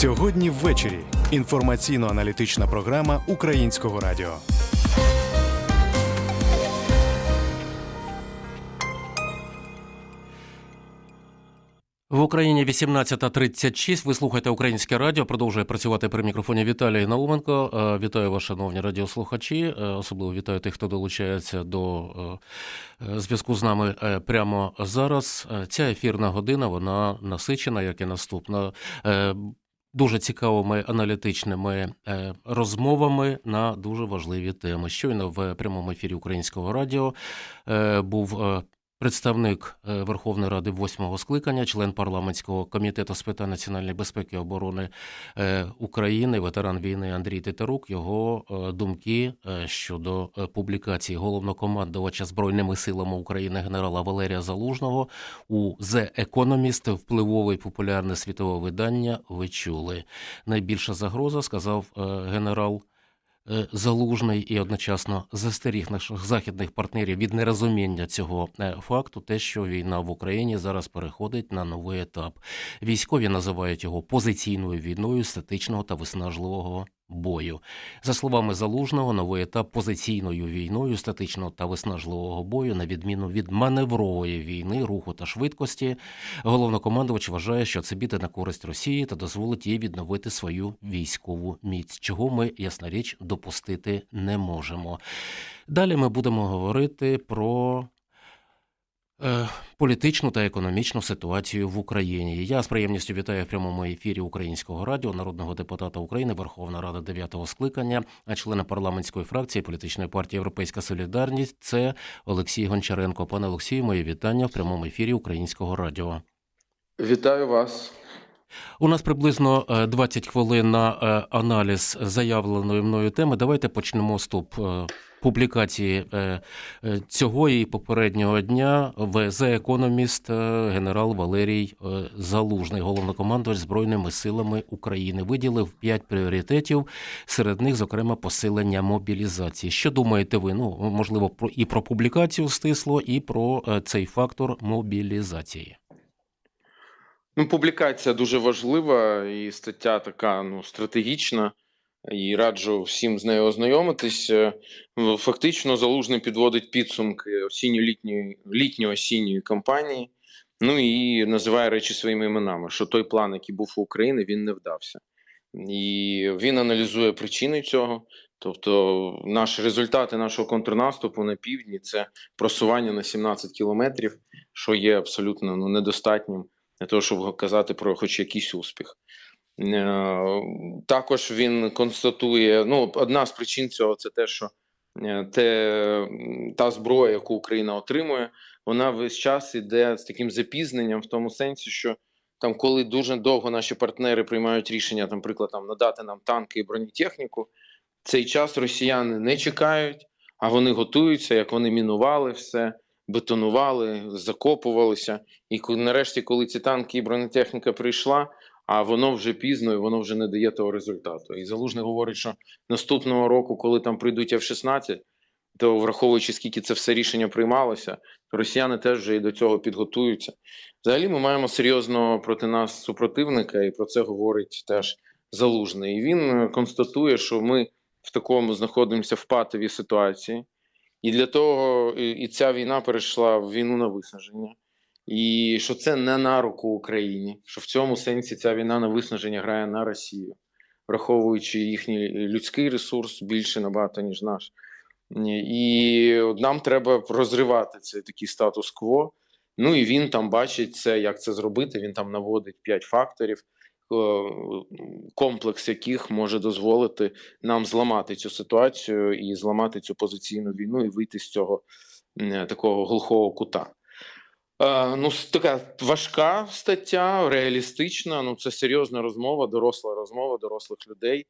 Сьогодні ввечері інформаційно-аналітична програма Українського радіо. В Україні 18.36. Ви слухаєте українське радіо. Продовжує працювати при мікрофоні Віталій Науменко. Е, Вітаю вас, шановні радіослухачі. Е, Особливо вітаю тих, хто долучається до е, зв'язку з нами прямо зараз. Ця ефірна година вона насичена, як і наступна. Дуже цікавими аналітичними розмовами на дуже важливі теми. Щойно в прямому ефірі Українського радіо був представник е, Верховної Ради восьмого скликання, член парламентського комітету з питань національної безпеки і оборони е, України, ветеран війни Андрій Титарук. Його е, думки щодо публікації головнокомандувача збройними силами України генерала Валерія Залужного у The Economist, впливове і популярне світове видання. Ви чули. Найбільша загроза, сказав генерал. Е, Залужний і одночасно застеріг наших західних партнерів від нерозуміння цього е, факту, те, що війна в Україні зараз переходить на новий етап. Військові називають його позиційною війною статичного та виснажливого бою. За словами Залужного, новий етап позиційною війною статичного та виснажливого бою, на відміну від маневрової війни, руху та швидкості, головнокомандувач вважає, що це біде на користь Росії та дозволить їй відновити свою військову міць, чого ми, ясна річ, допустити не можемо. Далі ми будемо говорити про. Е, Політичну та економічну ситуацію в Україні. Я з приємністю вітаю в прямому ефірі Українського радіо народного депутата України Верховна Рада дев'ятого скликання, а члена парламентської фракції політичної партії Європейська Солідарність. Це Олексій Гончаренко. Пане Олексію, мої вітання в прямому ефірі Українського радіо. Вітаю вас. У нас приблизно е, 20 хвилин на е, аналіз заявленої мною теми. Давайте почнемо з топ е, публікації е, е, цього і попереднього дня в The Economist е, генерал Валерій е, Залужний, головнокомандувач Збройними силами України, виділив п'ять пріоритетів. Серед них, зокрема, посилення мобілізації. Що думаєте ви? Ну можливо, про і про публікацію стисло, і про цей фактор мобілізації. Ну, публікація дуже важлива, і стаття така ну, стратегічна. І раджу всім з нею ознайомитись. Е, Фактично, залужний підводить підсумки осінньо-літньої літньо-осінньої кампанії. Ну і називає речі своїми іменами, що той план, який був у України, він не вдався. І він аналізує причини цього. Тобто, наші результати нашого контрнаступу на півдні це просування на 17 кілометрів, що є абсолютно ну, недостатнім для того, щоб казати про хоч якийсь успіх. Е, Також він констатує: ну, одна з причин цього це те, що е, те, та зброя, яку Україна отримує, вона весь час іде з таким запізненням, в тому сенсі, що там, коли дуже довго наші партнери приймають рішення, там, наприклад, там надати нам танки і бронетехніку, цей час росіяни не чекають, а вони готуються, як вони мінували все, бетонували, закопувалися. І нарешті, коли ці танки і бронетехніка прийшла, а воно вже пізно і воно вже не дає того результату. І Залужний говорить, що наступного року, коли там прийдуть F-16, то враховуючи, скільки це все рішення приймалося, росіяни теж вже і до цього підготуються. Взагалі, ми маємо серйозного проти нас супротивника, і про це говорить теж Залужний. І він е, констатує, що ми в такому знаходимося в патовій ситуації, і для того і ця війна перейшла в війну на виснаження. І що це не на руку Україні, що в цьому сенсі ця війна на виснаження грає на Росію, враховуючи їхній людський ресурс більше набагато, ніж наш. І нам треба розривати цей такий статус-кво. Ну і він там бачить це, як це зробити. Він там наводить п'ять факторів, е, комплекс яких може дозволити нам зламати цю ситуацію і зламати цю позиційну війну, і вийти з цього такого глухого кута. Е, Ну, така важка стаття, реалістична. Ну, це серйозна розмова, доросла розмова дорослих людей.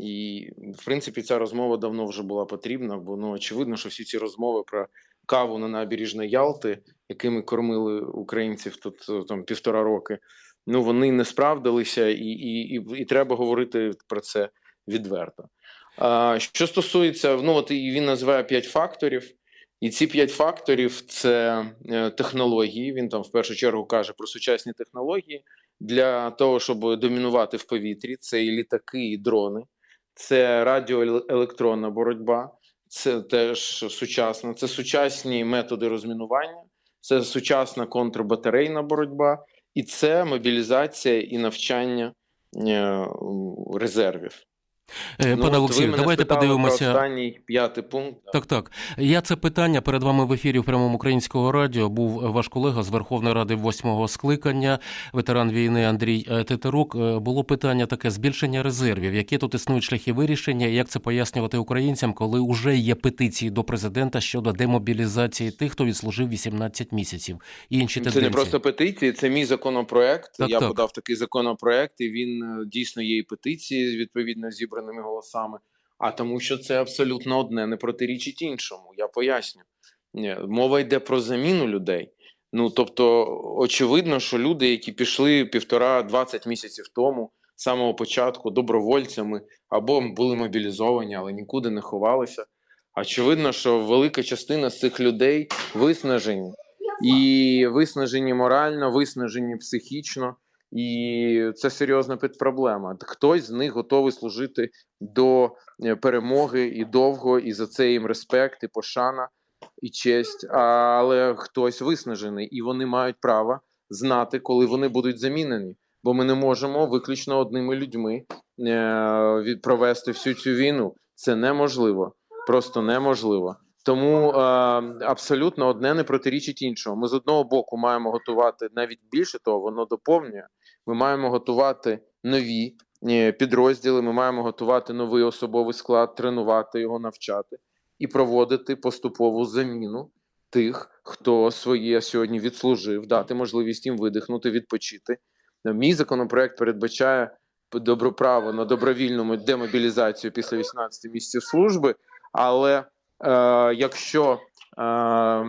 І, в принципі, ця розмова давно вже була потрібна, бо ну очевидно, що всі ці розмови про каву на набережній Ялти, якими кормили українців тут е, там півтора роки. Ну вони не справдилися, і, і, і, і треба говорити про це відверто. А, що стосується, ну от і він називає п'ять факторів. І ці п'ять факторів це е, технології. Він там в першу чергу каже про сучасні технології для того, щоб домінувати в повітрі. Це і літаки, і дрони, це радіоелектронна боротьба, це теж сучасна, це сучасні методи розмінування, це сучасна контрбатарейна боротьба, і це мобілізація і навчання е, резервів. Е, Ну, Пане Олексію, давайте подивимося. Останній п'ятий пункт. Так, так. Я це питання перед вами в ефірі в прямому українського радіо. Був ваш колега з Верховної Ради восьмого скликання, ветеран війни Андрій е, Тетерук. Е, Було питання таке збільшення резервів. Які тут існують шляхи вирішення? і Як це пояснювати українцям, коли вже є петиції до президента щодо демобілізації тих, хто відслужив 18 місяців? І інші Це тенденції? не просто петиції, це мій законопроект. Так, Я так. подав такий законопроект, і він дійсно є і петиції відповідно зібраними голосами. А тому, що це абсолютно одне не протирічить іншому. Я поясню. Мова йде про заміну людей. Ну тобто, очевидно, що люди, які пішли півтора-двадцять місяців тому, з самого початку, добровольцями або були мобілізовані, але нікуди не ховалися. Очевидно, що велика частина з цих людей виснажені і виснажені морально, виснажені психічно, і це серйозна підпроблема. Хтось з них готовий служити до е, перемоги і довго, і за це їм респект, і пошана, і честь. Але хтось виснажений, і вони мають право знати, коли вони будуть замінені. Бо ми не можемо виключно одними людьми е, провести всю цю війну. Це неможливо, просто неможливо. Тому е, абсолютно одне не протирічить іншому. Ми з одного боку маємо готувати навіть більше того, воно доповнює. Ми маємо готувати нові е, підрозділи. Ми маємо готувати новий особовий склад, тренувати його, навчати і проводити поступову заміну тих, хто своє сьогодні відслужив, дати можливість їм видихнути, відпочити. Мій законопроект передбачає добро право на добровільну демобілізацію після 18 місяців служби, але е, якщо е,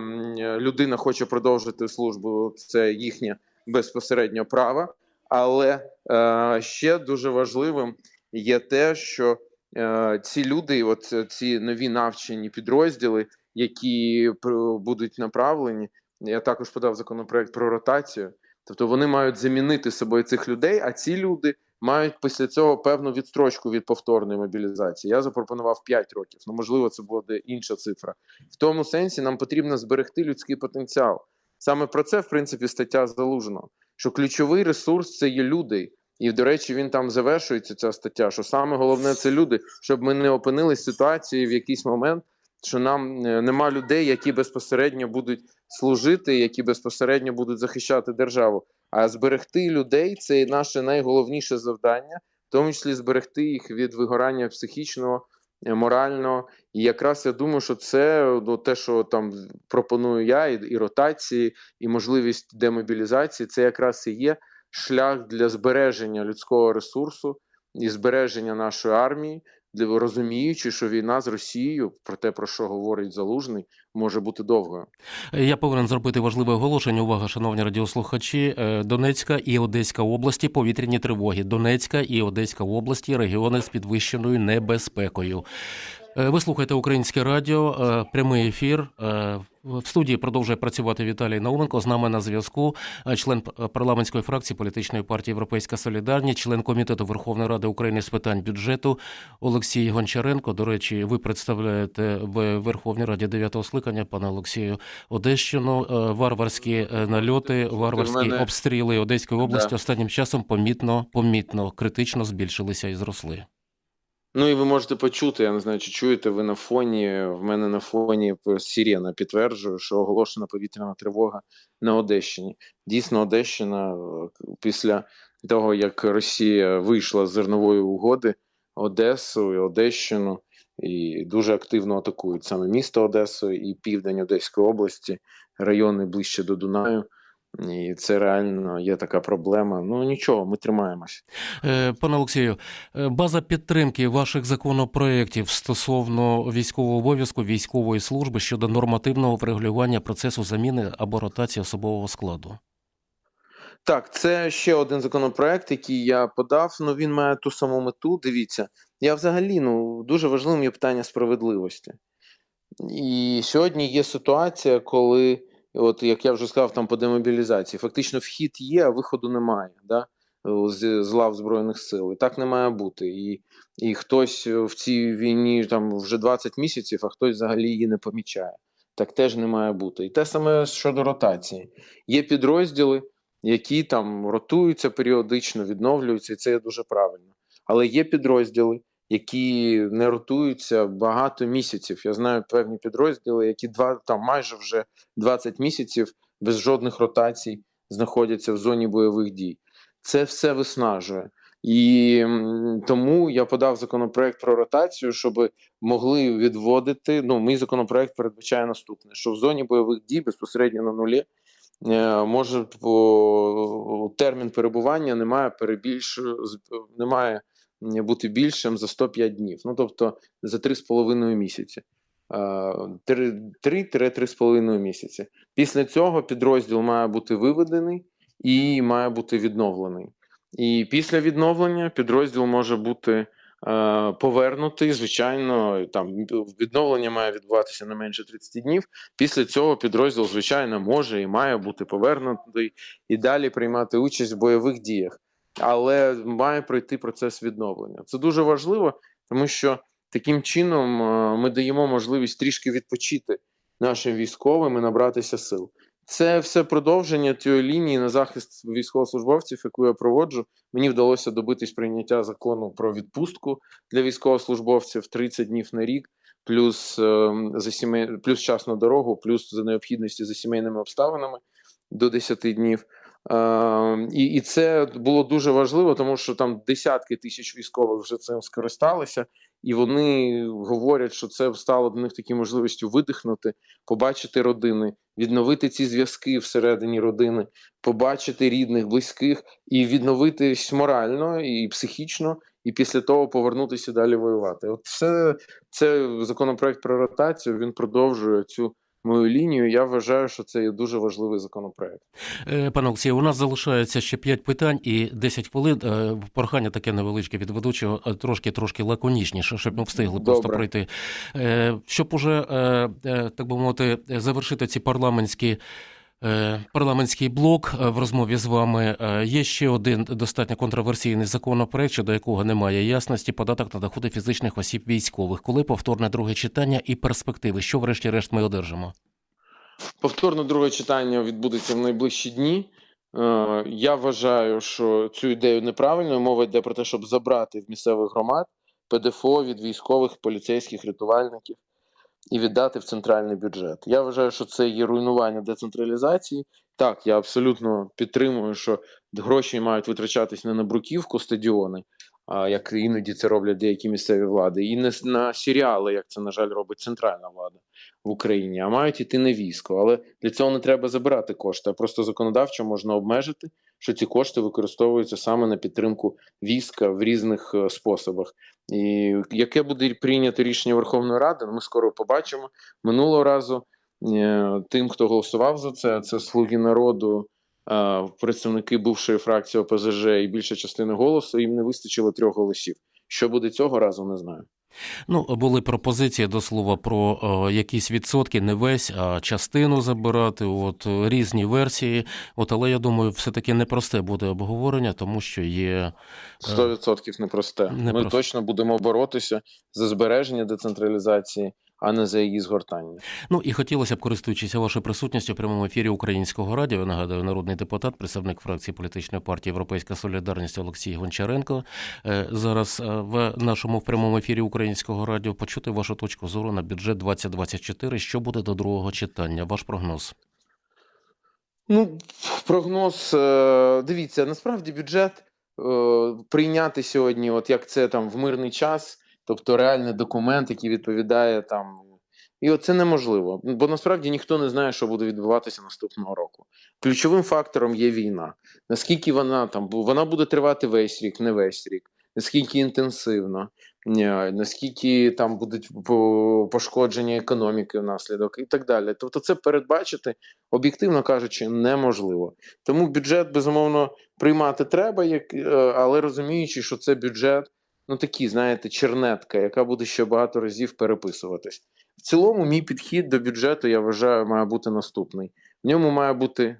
людина хоче продовжити службу, це їхнє безпосередньо право. Але е, ще дуже важливим є те, що е, ці люди, от е, ці нові навчені підрозділи, які будуть направлені, я також подав законопроект про ротацію. Тобто вони мають замінити собою цих людей, а ці люди мають після цього певну відстрочку від повторної мобілізації. Я запропонував 5 років. Ну можливо, це буде інша цифра. В тому сенсі нам потрібно зберегти людський потенціал. Саме про це, в принципі, стаття залужено. Що ключовий ресурс це є люди. І, до речі, він там завершується ця стаття. Що саме головне це люди, щоб ми не опинились в ситуації в якийсь момент, що нам е, нема людей, які безпосередньо будуть служити, які безпосередньо будуть захищати державу. А зберегти людей це наше найголовніше завдання, в тому числі зберегти їх від вигорання психічного, морального. І якраз я думаю, що це ну, те, що там пропоную я, і, і ротації, і можливість демобілізації, це якраз і є шлях для збереження людського ресурсу і збереження нашої армії, розуміючи, що війна з Росією, про те, про що говорить Залужний, може бути довгою. Я повинен зробити важливе оголошення. Увага, шановні радіослухачі. Е, Донецька і Одеська області повітряні тривоги. Донецька і Одеська області регіони з підвищеною небезпекою. Е, Ви слухаєте українське радіо, е, прямий ефір. Е, В студії продовжує працювати Віталій Науменко. З нами на зв'язку член парламентської фракції політичної партії Європейська Солідарність, член комітету Верховної Ради України з питань бюджету Олексій Гончаренко. До речі, ви представляєте в Верховній Раді 9-го скликання, пане Олексію, Одещину. Варварські нальоти, варварські обстріли Одеської області Да. останнім часом помітно, помітно, критично збільшилися і зросли. Ну і ви можете почути, я не знаю, чи чуєте ви на фоні. В мене на фоні сирена підтверджує, що оголошена повітряна тривога на Одещині. Дійсно, Одещина е, після того, як Росія вийшла з зернової угоди, Одесу і Одещину і дуже активно атакують саме місто Одесу і південь Одеської області, райони ближче до Дунаю. І це реально є така проблема. Ну нічого, ми тримаємось. Е, Пане Олексію, е, база підтримки ваших законопроєктів стосовно військового обов'язку військової служби щодо нормативного врегулювання процесу заміни або ротації особового складу. Так, це ще один законопроект, який я подав. Ну він має ту саму мету. Дивіться, я взагалі ну дуже важливим є питання справедливості. І сьогодні є ситуація, коли, от як я вже сказав, там по демобілізації, фактично вхід є, а виходу немає. Да? З, з лав Збройних сил. І так не має бути. І, і хтось в цій війні там вже 20 місяців, а хтось взагалі її не помічає. Так теж не має бути. І те саме щодо ротації. Є підрозділи, які там ротуються періодично, відновлюються, і це є дуже правильно. Але є підрозділи, які не ротуються багато місяців. Я знаю певні підрозділи, які два там майже вже 20 місяців без жодних ротацій знаходяться в зоні бойових дій. Це все виснажує. І тому я подав законопроект про ротацію, щоб могли відводити. Ну, мій законопроект передбачає наступне: що в зоні бойових дій безпосередньо на нулі е, може по термін перебування не має перебільш не має бути більшим за 105 днів. Ну тобто за 3,5 місяці. Е, 3-3,5 місяці. Після цього підрозділ має бути виведений і має бути відновлений. І після відновлення підрозділ може бути е, повернутий. Звичайно, там відновлення має відбуватися не менше 30 днів. Після цього підрозділ, звичайно, може і має бути повернутий і далі приймати участь в бойових діях, але має пройти процес відновлення. Це дуже важливо, тому що таким чином е, ми даємо можливість трішки відпочити нашим військовим і набратися сил. Це все продовження тієї лінії на захист військовослужбовців, яку я проводжу. Мені вдалося добитись прийняття закону про відпустку для військовослужбовців 30 днів на рік, плюс е, за сімей, плюс час на дорогу, плюс за необхідності за сімейними обставинами до 10 днів. Е, і, і це було дуже важливо, тому що там десятки тисяч військових вже цим скористалися, і вони говорять, що це стало для них такою можливістю видихнути, побачити родини, відновити ці зв'язки всередині родини, побачити рідних, близьких і відновитись морально і психічно, і після того повернутися далі воювати. От все це законопроект про ротацію. Він продовжує цю мою лінію. Я вважаю, що це є дуже важливий законопроект. Е, Пане Олексію, у нас залишається ще 5 питань і 10 хвилин. Е, Прохання таке невеличке від ведучого, е, трошки трошки лаконічніше, щоб ми встигли просто пройти. Щоб уже, так би мовити, завершити ці парламентські. Е, Парламентський блок е, в розмові з вами Е, є ще один достатньо контроверсійний законопроект, щодо якого немає ясності. Податок на доходи фізичних осіб військових. Коли повторне друге читання і перспективи, що врешті-решт ми одержимо? Повторно друге читання відбудеться в найближчі дні. Я вважаю, що цю ідею неправильною. Мова йде про те, щоб забрати в місцевих громад ПДФО від військових, поліцейських, рятувальників і віддати в центральний бюджет. Я вважаю, що це є руйнування децентралізації. Так, я абсолютно підтримую, що гроші мають витрачатись не на бруківку стадіони, як іноді це роблять деякі місцеві влади, і не на серіали, як це, на жаль, робить центральна влада в Україні, а мають іти на військо. Але для цього не треба забирати кошти, а просто законодавчо можна обмежити, що ці кошти використовуються саме на підтримку війська в різних е, способах. І яке буде прийнято рішення Верховної Ради, ми скоро побачимо. Минулого разу е, тим, хто голосував за це, це слуги народу. Е, Представники бувшої фракції ОПЗЖ і більша частина голосу їм не вистачило трьох голосів. Що буде цього разу, не знаю. Ну, були пропозиції до слова про е, якісь відсотки, не весь, а частину забирати. От е, різні версії. От, але я думаю, все-таки непросте буде обговорення, тому що є 100% непросте. Ми точно будемо боротися за збереження децентралізації, а не за її згортання. Ну і хотілося б, користуючись вашою присутністю в прямому ефірі Українського радіо. я Нагадую, народний депутат, представник фракції політичної партії Європейська Солідарність Олексій Гончаренко. Е, Зараз е, в нашому прямому ефірі Українського радіо почути вашу точку зору на бюджет 2024. Що буде до другого читання? Ваш прогноз? Ну, прогноз. е, Дивіться, насправді бюджет прийняти сьогодні, от як це там в мирний час, тобто реальний документ, який відповідає там І оце неможливо, бо насправді ніхто не знає, що буде відбуватися наступного року. Ключовим фактором є війна. Наскільки вона там вона буде тривати весь рік, не весь рік, наскільки інтенсивно, наскільки там будуть пошкодження економіки внаслідок і так далі. Тобто, це передбачити, об'єктивно кажучи, неможливо. Тому бюджет безумовно приймати треба, як, е, але розуміючи, що це бюджет, ну такий, знаєте, чернетка, яка буде ще багато разів переписуватись. В цілому, мій підхід до бюджету, я вважаю, має бути наступний. В ньому має бути е,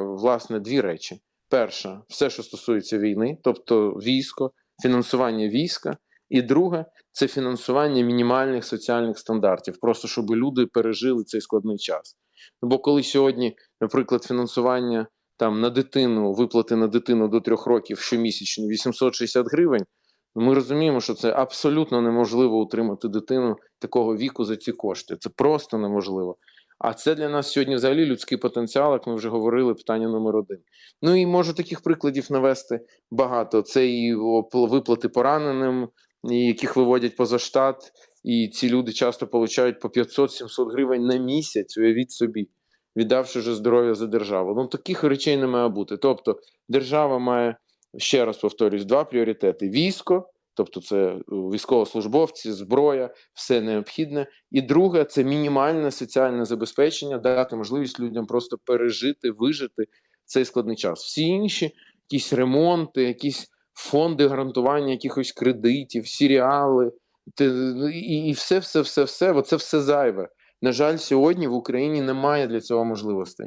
власне дві речі: перша, все, що стосується війни, тобто військо, фінансування війська, і друге це фінансування мінімальних соціальних стандартів, просто щоб люди пережили цей складний час. Ну, Бо коли сьогодні, наприклад, фінансування там на дитину, виплати на дитину до трьох років щомісячно 860 гривень. Ми розуміємо, що це абсолютно неможливо утримати дитину такого віку за ці кошти. Це просто неможливо. А це для нас сьогодні взагалі людський потенціал, як ми вже говорили, питання номер один. Ну і можу таких прикладів навести багато. Це і виплати пораненим, яких виводять поза штат, і ці люди часто получають по 500-700 гривень на місяць. Уявіть собі, віддавши вже здоров'я за державу. Ну таких речей не має бути. Тобто, держава має ще раз повторюсь, два пріоритети: військо, тобто це е, військовослужбовці, зброя, все необхідне. І друге це мінімальне соціальне забезпечення, дати можливість людям просто пережити, вижити цей складний час. Всі інші, якісь ремонти, якісь фонди гарантування якихось кредитів, серіали, ну, і, і все, все, все, все, оце все зайве. На жаль, сьогодні в Україні немає для цього можливостей.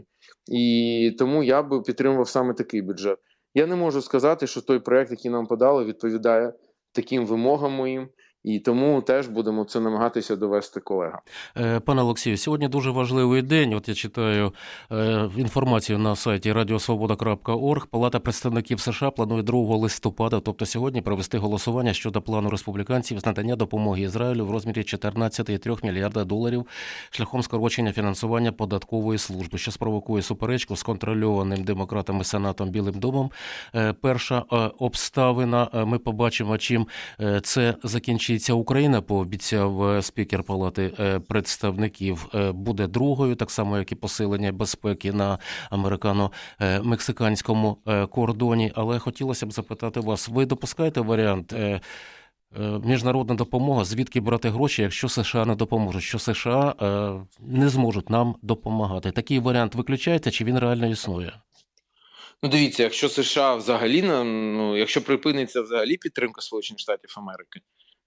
І тому я би підтримував саме такий бюджет. Я не можу сказати, що той проект, який нам подали, відповідає таким вимогам моїм, і тому теж будемо це намагатися довести колегам. Е, Пане Олексію, сьогодні дуже важливий день. От я читаю е, інформацію на сайті radiosvoboda.org. Палата представників США планує 2 листопада, тобто сьогодні, провести голосування щодо плану республіканців з надання допомоги Ізраїлю в розмірі 14,3 мільярда доларів шляхом скорочення фінансування податкової служби, що спровокує суперечку з контрольованим демократами Сенатом Білим домом. Е, Перша обставина. Ми побачимо, чим це закінчиться. Україна пообіцяв е, спікер Палати е, представників. Е, Буде другою, так само як і посилення безпеки на американо-мексиканському кордоні. Але хотілося б запитати вас: ви допускаєте варіант? Міжнародна допомога, звідки брати гроші, якщо США не допоможуть, що США не зможуть нам допомагати. Такий варіант виключається, чи він реально існує? Ну, дивіться, якщо США взагалі ну, якщо припиниться взагалі підтримка Сполучених Штатів Америки,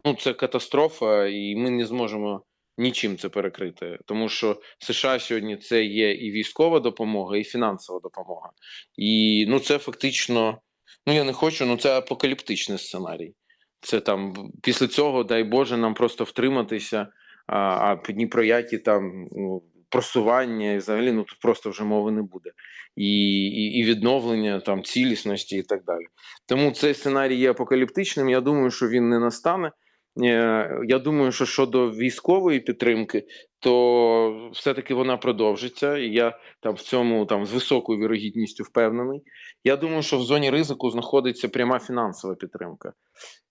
ну це катастрофа, і ми не зможемо нічим це перекрити. Тому що США сьогодні це є і військова допомога, і фінансова допомога. І ну це фактично, ну я не хочу, ну це апокаліптичний сценарій. Це там після цього, дай Боже, нам просто втриматися, а, а ні про там ну, просування, і взагалі ну тут просто вже мови не буде. І, і, і відновлення там цілісності і так далі. Тому цей сценарій є апокаліптичним. Я думаю, що він не настане. Е, Я думаю, що щодо військової підтримки, то все-таки вона продовжиться. І я там в цьому там з високою вірогідністю впевнений. Я думаю, що в зоні ризику знаходиться пряма фінансова підтримка.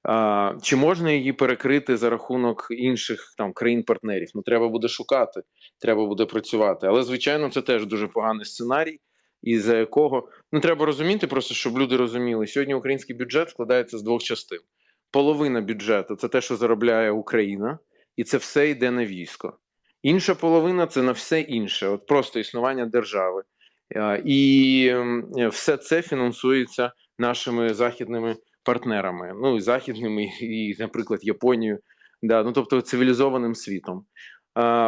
А, Чи можна її перекрити за рахунок інших там країн-партнерів? Ну треба буде шукати, треба буде працювати. Але звичайно, це теж дуже поганий сценарій, і за якого ну треба розуміти, просто щоб люди розуміли. Сьогодні український бюджет складається з двох частин. Половина бюджету це те, що заробляє Україна, і це все йде на військо. Інша половина це на все інше, от просто існування держави. І все це фінансується нашими західними партнерами, ну і західними, і, наприклад, Японією, да, ну тобто цивілізованим світом.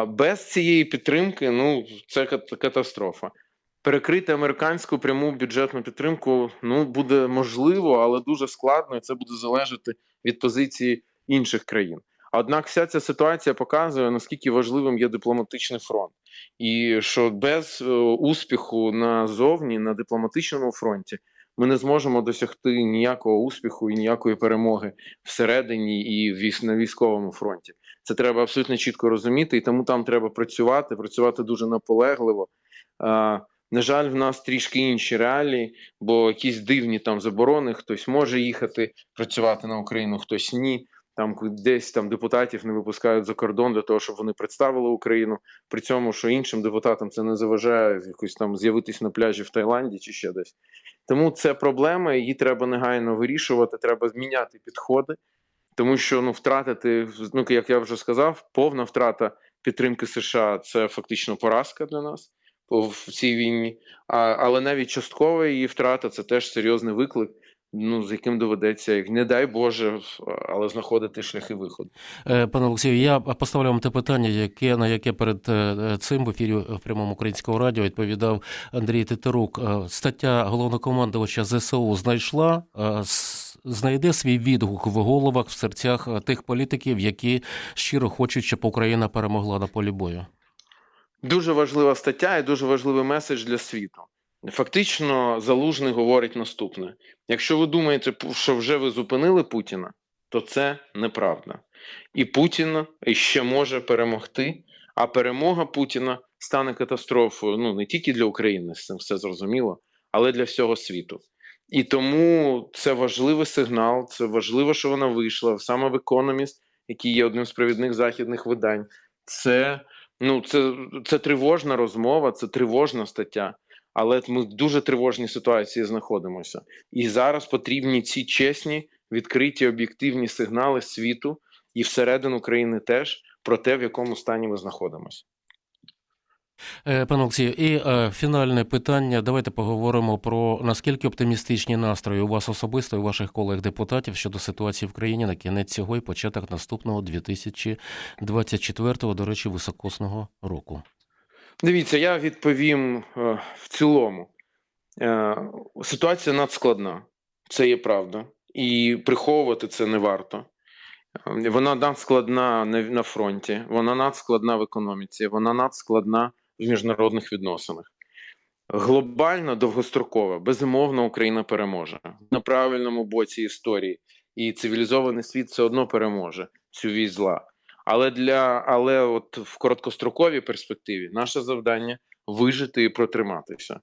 Без цієї підтримки, ну це кат- катастрофа. Перекрити американську пряму бюджетну підтримку ну буде можливо, але дуже складно, і це буде залежати від позиції інших країн. Однак вся ця ситуація показує наскільки важливим є дипломатичний фронт, і що без е, успіху назовні на дипломатичному фронті ми не зможемо досягти ніякого успіху і ніякої перемоги всередині і на військовому фронті. Це треба абсолютно чітко розуміти, і тому там треба працювати, працювати дуже наполегливо. На жаль, в нас трішки інші реалії, бо якісь дивні там заборони, хтось може їхати працювати на Україну, хтось ні. там десь там депутатів не випускають за кордон для того, щоб вони представили Україну. При цьому, що іншим депутатам це не заважає якось там з'явитись на пляжі в Таїланді чи ще десь. Тому це проблема, її треба негайно вирішувати. Треба зміняти підходи, тому що ну втратити, ну як я вже сказав, повна втрата підтримки США це фактично поразка для нас в цій війні. А, але навіть часткова її втрата це теж серйозний виклик. Ну, з яким доведеться, не дай Боже, але знаходити шляхи виходу. Е, Пане Олексію, я поставлю вам те питання, яке на яке перед е, цим в ефірі в прямому українського радіо відповідав Андрій Тетерук. Е, Стаття головнокомандувача ЗСУ знайшла е, знайде свій відгук в головах, в серцях е, тих політиків, які щиро хочуть, щоб Україна перемогла на полі бою. Дуже важлива стаття і дуже важливий меседж для світу. Фактично, залужний говорить наступне: якщо ви думаєте, що вже ви зупинили Путіна, то це неправда. І Путін ще може перемогти, а перемога Путіна стане катастрофою ну не тільки для України, з цим все зрозуміло, але для всього світу. І тому це важливий сигнал. Це важливо, що вона вийшла саме в Economist, який є одним з провідних західних видань. Це ну це, це тривожна розмова, це тривожна стаття. Але ми в дуже тривожній ситуації знаходимося. І зараз потрібні ці чесні, відкриті, об'єктивні сигнали світу і всередину країни теж про те, в якому стані ми знаходимося. Е, Пане Олексію, і е, фінальне питання. Давайте поговоримо про наскільки оптимістичні настрої у вас особисто і у ваших колег-депутатів щодо ситуації в країні на кінець цього і початок наступного 2024, до речі, високосного року. Дивіться, я відповім е, в цілому. Ситуація надскладна, це є правда, і приховувати це не варто. Вона надскладна на, на фронті, вона надскладна в економіці, вона надскладна в міжнародних відносинах. Глобально, довгостроково, безумовно, Україна переможе на правильному боці історії, і цивілізований світ все одно переможе цю вісь зла. Але для але от в короткостроковій перспективі наше завдання вижити і протриматися.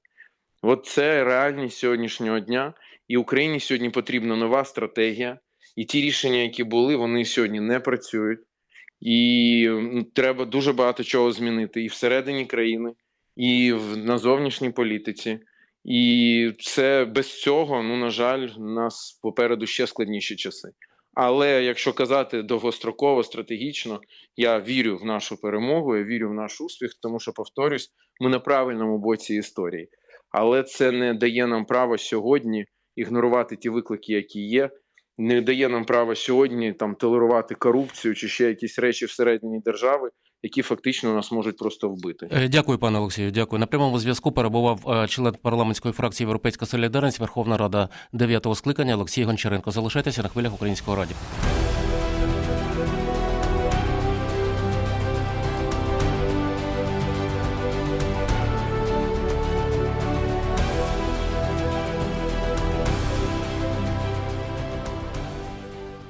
От це реальність сьогоднішнього дня, і Україні сьогодні потрібна нова стратегія. І ті рішення, які були, вони сьогодні не працюють. І треба дуже багато чого змінити і всередині країни, і в на зовнішній політиці. І це без цього, ну на жаль, нас попереду ще складніші часи. Але якщо казати довгостроково, стратегічно, я вірю в нашу перемогу, я вірю в наш успіх, тому що повторюсь, ми на правильному боці історії. Але це не дає нам права сьогодні ігнорувати ті виклики, які є. Не дає нам права сьогодні там толерувати корупцію чи ще якісь речі всередині держави, які фактично нас можуть просто вбити. Е, Дякую, пане Олексію. Дякую. На прямому зв'язку перебував е, член парламентської фракції Європейська Солідарність, Верховна Рада 9-го скликання Олексій Гончаренко. Залишайтеся на хвилях українського радіо.